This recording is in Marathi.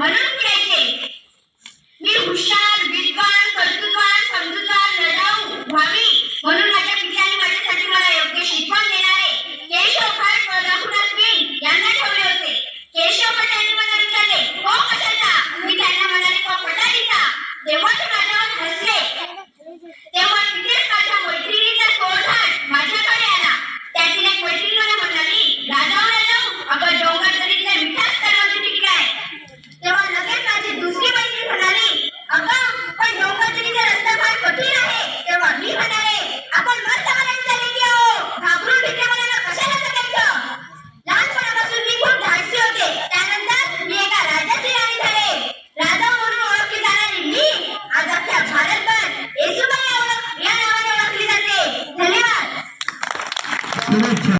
म्हणून त्याचे हुशार विद्वान कर्तृत्वान समजूतदार लढाऊ व्हावी म्हणून माझ्या पित्याने माझ्यासाठी मला योग्य शिकवण देणारे केशव खास व यांना ठेवले होते. केशव भटांनी मला हो कशाचा? मी त्यांना म्हणाले हो भटारीचा तेव्हा ते direita.